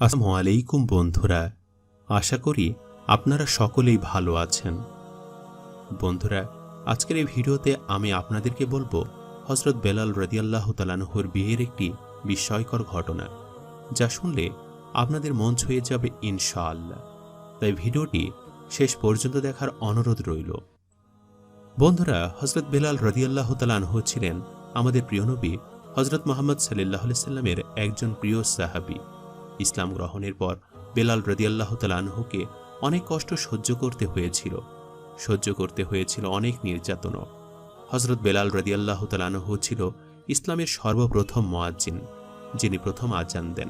আসসালামু আলাইকুম বন্ধুরা, আশা করি আপনারা সকলেই ভালো আছেন। বন্ধুরা, আজকের এই ভিডিওতে আমি আপনাদেরকে বলব হজরত বেলাল রদিয়াল্লাহ তালানহুর বিয়ের একটি বিস্ময়কর ঘটনা, যা শুনলে আপনাদের মন ছুঁয়ে যাবে ইনশাআল্লাহ। তাই ভিডিওটি শেষ পর্যন্ত দেখার অনুরোধ রইল। বন্ধুরা হজরত বেলাল রদিয়াল্লাহ তালানহু ছিলেন আমাদের প্রিয় নবী হজরত মোহাম্মদ সাল্লাহ সাল্লামের একজন প্রিয় সাহাবী। ইসলাম গ্রহণের পর বেলাল রদিয়াল্লাহ তালানহুকে অনেক কষ্ট সহ্য করতে হয়েছিল। সহ্য করতে হয়েছিল অনেক নির্যাতনও। হজরত বেলাল রদিয়াল্লাহ তালানহু ছিল ইসলামের সর্বপ্রথম মোয়াজ্জিন, যিনি প্রথম আজান দেন।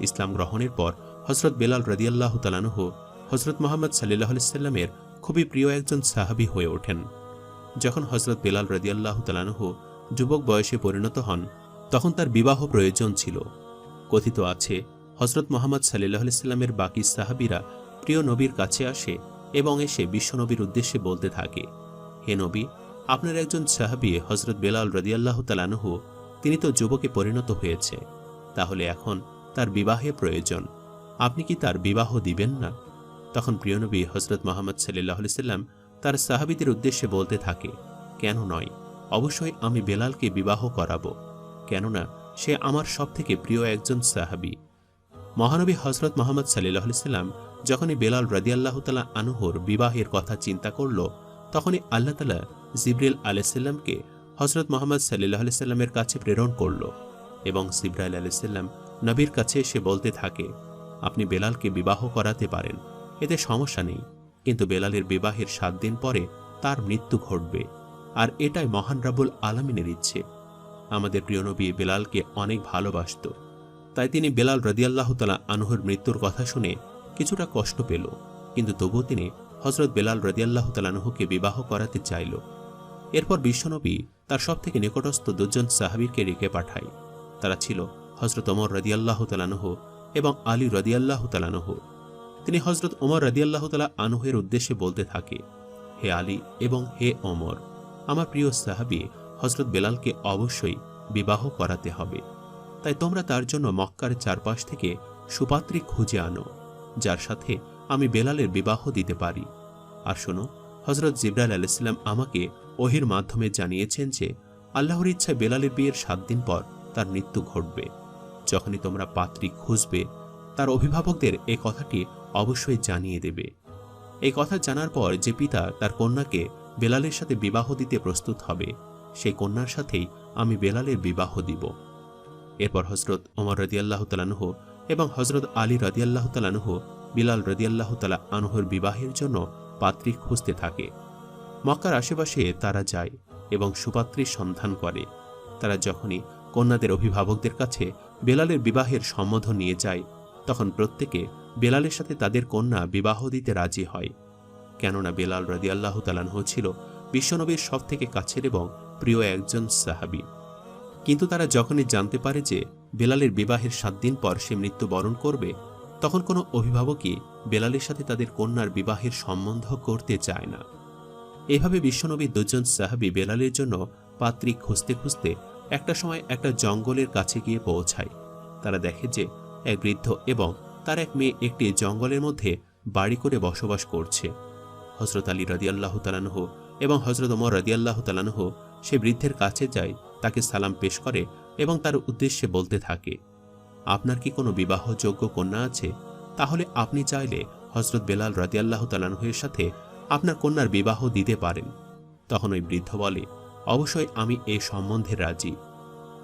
ইসলাম গ্রহণের পর হজরত বেলাল রদিয়াল্লাহ তালানহু হজরত মোহাম্মদ সাল্লাহ সাল্লামের খুবই প্রিয় একজন সাহাবি হয়ে ওঠেন। যখন হজরত বেলাল রদিয়াল্লাহ তালানহু যুবক বয়সে পরিণত হন, তখন তার বিবাহ প্রয়োজন ছিল। কথিত আছে হজরত মোহাম্মদ সাল্লাহ সাল্লামের বাকি সাহাবিরা প্রিয় নবীর কাছে আসে এবং এসে বিশ্বনবীর উদ্দেশ্যে বলতে থাকে, হে নবী, আপনার একজন সাহাবি হজরত বেলাল রদিয়াল্লাহ তালানহু তিনি তো যুবকে পরিণত হয়েছে। তাহলে এখন তার বিবাহে প্রয়োজন। আপনি কি তার বিবাহ দিবেন না? তখন প্রিয়নবী হজরত মোহাম্মদ সাল্লাহ সাল্লাম তার সাহাবিদের উদ্দেশ্যে বলতে থাকে, কেন নয়? অবশ্যই আমি বেলালকে বিবাহ করাবো। কেননা সে আমার সব থেকে প্রিয় একজন সাহাবি। মহানবী হজরত মোহাম্মদ সাল্লাহ যখনই বেলাল রদিয়াল্লাহ তালা আনুহর বিবাহের কথা চিন্তা করল, তখনই আল্লাহ তালা জিব্রিল আলাইসাল্লামকে হজরত মোহাম্মদ সাল্লাহ সাল্লামের কাছে প্রেরণ করল এবং জিব্রাইল আলাইসাল্লাম নবীর কাছে এসে বলতে থাকে, আপনি বেলালকে বিবাহ করাতে পারেন, এতে সমস্যা নেই, কিন্তু বেলালের বিবাহের সাত দিন পরে তার মৃত্যু ঘটবে, আর এটাই মহান রাবুল আলমিনের ইচ্ছে। আমাদের প্রিয় নবী বেলালকে অনেক ভালোবাসত। তাই তিনি বেলাল রদিয়াল্লাহ তালা আনহুর মৃত্যুর কথা শুনে কিছুটা কষ্ট পেল। কিন্তু তবুও তিনি হজরত বেলাল রদিয়াল্লাহ তালানহুকে বিবাহ করাতে চাইল। এরপর বিশ্বনবী তার সব থেকে নিকটস্থ দুজন সাহাবিরকে রেখে পাঠায়। তারা ছিল হজরত ওমর রদিয়াল্লাহ তালানহ এবং আলী রদিয়াল্লাহ তালানহ তিনি হজরত ওমর রদিয়াল্লাহ তালা আনহের উদ্দেশ্যে বলতে থাকে, হে আলী এবং হে অমর আমার প্রিয় সাহাবি হজরত বেলালকে অবশ্যই বিবাহ করাতে হবে। তাই তোমরা তার জন্য মক্কার চারপাশ থেকে সুপাত্রী খুঁজে আনো, যার সাথে আমি বেলালের বিবাহ দিতে পারি। আর শোনো হজরত জিব্রাইল আলাইসাল্লাম আমাকে ওহির মাধ্যমে জানিয়েছেন যে, আল্লাহর ইচ্ছায় বেলালের বিয়ের সাত দিন পর তার মৃত্যু ঘটবে। যখনই তোমরা পাত্রী খুঁজবে, তার অভিভাবকদের এ কথাটি অবশ্যই জানিয়ে দেবে। এই কথা জানার পর যে পিতা তার কন্যাকে বেলালের সাথে বিবাহ দিতে প্রস্তুত হবে, সেই কন্যার সাথেই আমি বেলালের বিবাহ দিব। এরপর হজরত ওমর রদিয়াল্লাহ তালানহ এবং হজরত আলী রদিয়াল্লাহ তালানহ বিলাল রদিয়াল্লাহ তালা আনহর বিবাহের জন্য পাত্রী খুঁজতে থাকে। মক্কার আশেপাশে তারা যায় এবং সুপাত্রীর সন্ধান করে। তারা যখনই কন্যাদের অভিভাবকদের কাছে বেলালের বিবাহের সম্বোধন নিয়ে যায়, তখন প্রত্যেকে বেলালের সাথে তাদের কন্যা বিবাহ দিতে রাজি হয়। কেননা বেলাল রদিয়াল্লাহ তালানহ ছিল বিশ্বনবীর সব থেকে কাছের এবং প্রিয় একজন সাহাবি। কিন্তু তারা যখনই জানতে পারে যে বেলালের বিবাহের সাত দিন পর সে মৃত্যুবরণ করবে, তখন কোনো অভিভাবকই বেলালের সাথে তাদের কন্যার বিবাহের সম্বন্ধ করতে চায় না। এভাবে বিশ্বনবীর দুজন সাহাবি বেলালের জন্য পাত্রী খুঁজতে খুঁজতে একটা সময় একটা জঙ্গলের কাছে গিয়ে পৌঁছায়। তারা দেখে যে এক বৃদ্ধ এবং তার এক মেয়ে একটি জঙ্গলের মধ্যে বাড়ি করে বসবাস করছে। হজরত আলী রদিয়াল্লাহ তালানহ এবং হজরত ওমর রদিয়াল্লাহ তালানহ সে বৃদ্ধের কাছে যায় তাকে সালাম পেশ করে এবং তার উদ্দেশ্যে বলতে থাকে, আপনার কি কোনো বিবাহযোগ্য কন্যা আছে? তাহলে আপনি চাইলে হজরত বেলাল রাদিয়াল্লাহ তালানহের সাথে আপনার কন্যার বিবাহ দিতে পারেন। তখন ওই বৃদ্ধ বলে, অবশ্যই আমি এ সম্বন্ধে রাজি।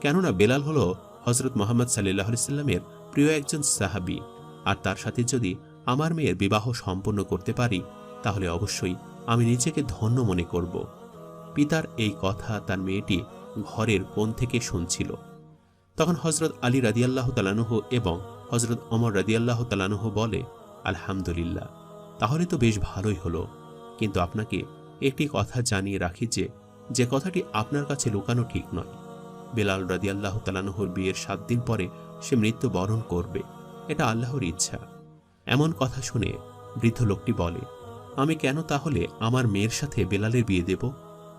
কেননা বেলাল হল হজরত মোহাম্মদ সাল্লাহ সাল্লামের প্রিয় একজন সাহাবি। আর তার সাথে যদি আমার মেয়ের বিবাহ সম্পন্ন করতে পারি, তাহলে অবশ্যই আমি নিজেকে ধন্য মনে করব। পিতার এই কথা তার মেয়েটি ঘরের কোণ থেকে শুনছিল। তখন হজরত আলী রাদিয়াল্লাহ তালানুহ এবং হজরত অমর রাদিয়াল্লাহ তালানুহ বলে, আলহামদুলিল্লাহ, তাহলে তো বেশ ভালোই হলো। কিন্তু আপনাকে একটি কথা জানিয়ে রাখি যে যে কথাটি আপনার কাছে লুকানো ঠিক নয়। বেলাল রাদিয়াল্লাহ তালানুহর বিয়ের সাত দিন পরে সে মৃত্যু বরণ করবে। এটা আল্লাহর ইচ্ছা। এমন কথা শুনে বৃদ্ধ লোকটি বলে, আমি কেন তাহলে আমার মেয়ের সাথে বেলালের বিয়ে দেব?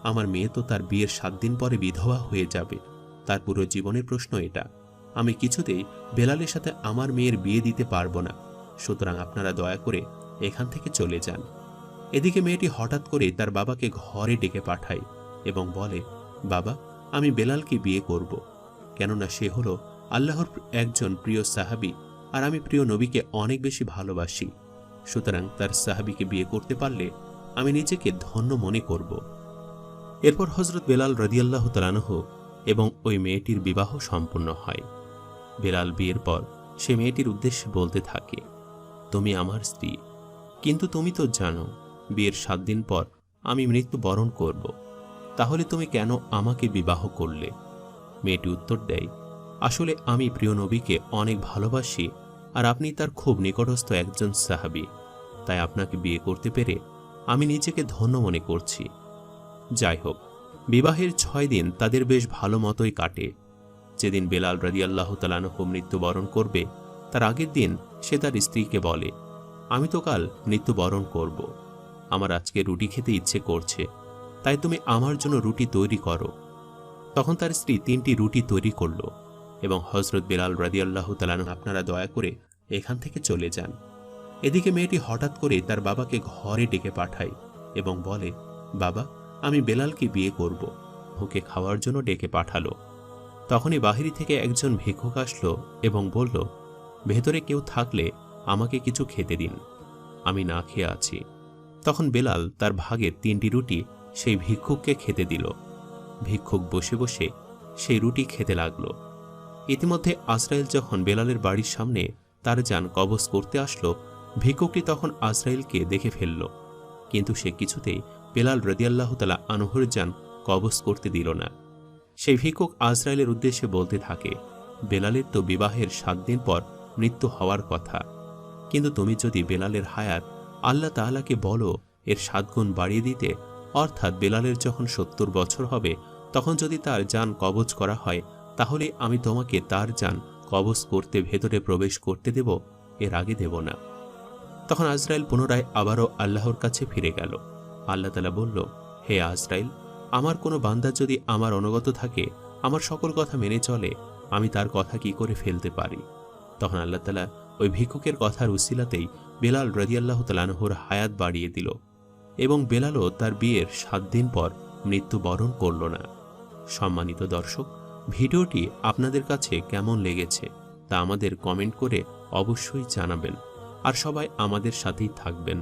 আমার মেয়ে তো তার বিয়ের সাত দিন পরে বিধবা হয়ে যাবে। তার পুরো জীবনের প্রশ্ন এটা। আমি কিছুতেই বেলালের সাথে আমার মেয়ের বিয়ে দিতে পারব না। সুতরাং আপনারা দয়া করে এখান থেকে চলে যান। এদিকে মেয়েটি হঠাৎ করে তার বাবাকে ঘরে ডেকে পাঠায় এবং বলে, বাবা, আমি বেলালকে বিয়ে করব। কেননা সে হলো আল্লাহর একজন প্রিয় সাহাবী আর আমি প্রিয় নবীকে অনেক বেশি ভালোবাসি। সুতরাং তার সাহাবীকে বিয়ে করতে পারলে আমি নিজেকে ধন্য মনে করব। এরপর হজরত বেলাল রদিয়াল্লাহ তালানহ এবং ওই মেয়েটির বিবাহ সম্পন্ন হয়। বেলাল বিয়ের পর সে মেয়েটির উদ্দেশ্যে বলতে থাকে, তুমি আমার স্ত্রী, কিন্তু তুমি তো জানো, বিয়ের সাত দিন পর আমি মৃত্যু বরণ করব। তাহলে তুমি কেন আমাকে বিবাহ করলে? মেয়েটি উত্তর দেয়, আসলে আমি প্রিয় নবীকে অনেক ভালোবাসি আর আপনি তার খুব নিকটস্থ একজন সাহাবী। তাই আপনাকে বিয়ে করতে পেরে আমি নিজেকে ধন্য মনে করছি। যাই হোক, বিবাহের ছয় দিন তাদের বেশ ভালো মতোই কাটে। যেদিন বেলাল রাদিয়াল্লাহ তালানহ মৃত্যুবরণ করবে, তার আগের দিন সে তার স্ত্রীকে বলে, আমি তো কাল মৃত্যুবরণ করব। আমার আজকে রুটি খেতে ইচ্ছে করছে, তাই তুমি আমার জন্য রুটি তৈরি করো। তখন তার স্ত্রী তিনটি রুটি তৈরি করল এবং হজরত বেলাল রাদিয়াল্লাহ তালানহ আপনারা দয়া করে এখান থেকে চলে যান। এদিকে মেয়েটি হঠাৎ করে তার বাবাকে ঘরে ডেকে পাঠায় এবং বলে, বাবা আমি বেলালকে বিয়ে করব। ওকে খাওয়ার জন্য ডেকে পাঠালো। তখনই বাহিরি থেকে একজন ভিক্ষুক আসলো এবং বলল, ভেতরে কেউ থাকলে আমাকে কিছু খেতে দিন। আমি না খেয়ে আছি। তখন বেলাল তার ভাগের তিনটি রুটি সেই ভিক্ষুককে খেতে দিল। ভিক্ষুক বসে বসে সেই রুটি খেতে লাগল। ইতিমধ্যে আজরাইল যখন বেলালের বাড়ির সামনে তার যান কবজ করতে আসলো, ভিক্ষুকটি তখন আজরাইলকে দেখে ফেলল। কিন্তু সে কিছুতেই বেলাল রদিয়াল্লাহ তালা আনহর যান কবজ করতে দিল না। সেই ভিক্ষুক আজরাইলের উদ্দেশ্যে বলতে থাকে, বেলালের তো বিবাহের সাত দিন পর মৃত্যু হওয়ার কথা। কিন্তু তুমি যদি বেলালের হায়াত আল্লাহ তাআলাকে বলো, এর সাতগুণ বাড়িয়ে দিতে, অর্থাৎ বেলালের যখন সত্তর বছর হবে, তখন যদি তার যান কবজ করা হয়, তাহলে আমি তোমাকে তার যান কবজ করতে ভেতরে প্রবেশ করতে দেব, এর আগে দেব না। তখন আজরাইল পুনরায় আবারও আল্লাহর কাছে ফিরে গেল। আল্লাহ তালা বলল, হে আজরাইল, আমার কোনো বান্দা যদি আমার অনুগত থাকে, আমার সকল কথা মেনে চলে, আমি তার কথা কি করে ফেলতে পারি? তখন আল্লাহ তালা ওই ভিক্ষুকের কথার উসিলাতেই বেলাল রদিয়াল্লাহ তালানহুর হায়াত বাড়িয়ে দিল এবং বেলালও তার বিয়ের সাত দিন পর মৃত্যুবরণ করল না। সম্মানিত দর্শক, ভিডিওটি আপনাদের কাছে কেমন লেগেছে তা আমাদের কমেন্ট করে অবশ্যই জানাবেন। আর সবাই আমাদের সাথেই থাকবেন।